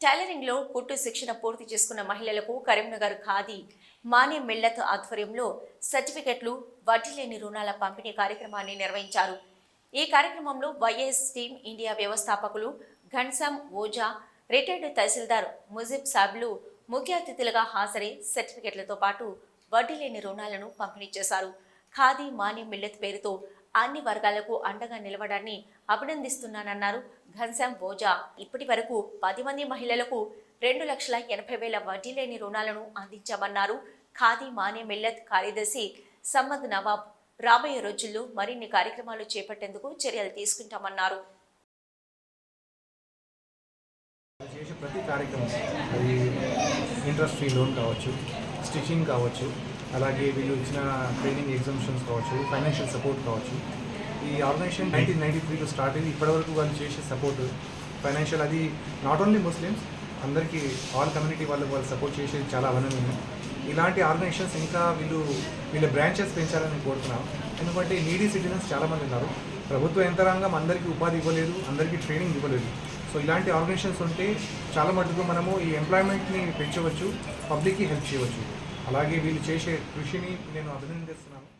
టైలరింగ్లో పుట్టు కుట్టు శిక్షణ పూర్తి చేసుకున్న మహిళలకు కరీంనగర్ ఖాదీ మానే మిల్లత్ ఆధ్వర్యంలో సర్టిఫికెట్లు వడ్డీ లేని రుణాల పంపిణీ కార్యక్రమాన్ని నిర్వహించారు. ఈ కార్యక్రమంలో వైఎస్ టీమ్ ఇండియా వ్యవస్థాపకులు ఘన్సామ్ ఓజా రిటైర్డ్ తహసీల్దార్ ముజిబ్ సాబ్లు ముఖ్య అతిథులుగా హాజరై సర్టిఫికెట్లతో పాటు వడ్డీ లేని రుణాలను పంపిణీ చేశారు. ఖాదీ మానే మిల్లత్ పేరుతో అన్ని వర్గాలకు అండగా నిలవడాన్ని అభినందిస్తున్నానన్నారు ఘన్శ్యామ్ ఓజా ఇప్పటి వరకు పది మంది మహిళలకు రెండు లక్షల ఎనభై వేల వడ్డీ లేని రుణాలను అందించామన్నారు. ఖాదీ మానే మిల్లత్ కార్యదర్శి సమ్మద్ నవాబ్. రాబోయే రోజుల్లో మరిన్ని కార్యక్రమాలు చేపట్టేందుకు చర్యలు తీసుకుంటామన్నారు. ప్రతి కార్యక్రమం లోన్ కావచ్చు స్టిచింగ్ కావచ్చు అలాగే వీళ్ళు ఇచ్చిన ట్రైనింగ్ ఎగ్జామ్షన్స్ కావచ్చు ఫైనాన్షియల్ సపోర్ట్ కావచ్చు. ఈ ఆర్గనైజేషన్ నైన్టీన్ నైన్టీ త్రీలో స్టార్ట్ అయింది. ఇప్పటివరకు వాళ్ళు చేసే సపోర్ట్ ఫైనాన్షియల్ అది నాట్ ఓన్లీ ముస్లిమ్స్ అందరికీ ఆల్ కమ్యూనిటీ వాళ్ళు వాళ్ళు సపోర్ట్ చేసేది చాలా అభినందనం ఇలాంటి ఆర్గనైజేషన్స్ ఇంకా వీళ్ళు వీళ్ళ బ్రాంచెస్ పెంచాలని కోరుతున్నాం. ఎందుకంటే నీడీ సిటిజన్స్ చాలామంది ఉన్నారు. ప్రభుత్వ యంత్రాంగం అందరికీ ఉపాధి ఇవ్వలేదు అందరికీ ట్రైనింగ్ ఇవ్వలేదు. సో ఇలాంటి ఆర్గనైజేషన్స్ ఉంటే చాలా మటుకు మనము ఈ ఎంప్లాయ్మెంట్ని పెంచవచ్చు పబ్లిక్కి హెల్ప్ చేయవచ్చు. అలాగే వీళ్ళు చేసే కృషిని నేను అభినందిస్తున్నాను.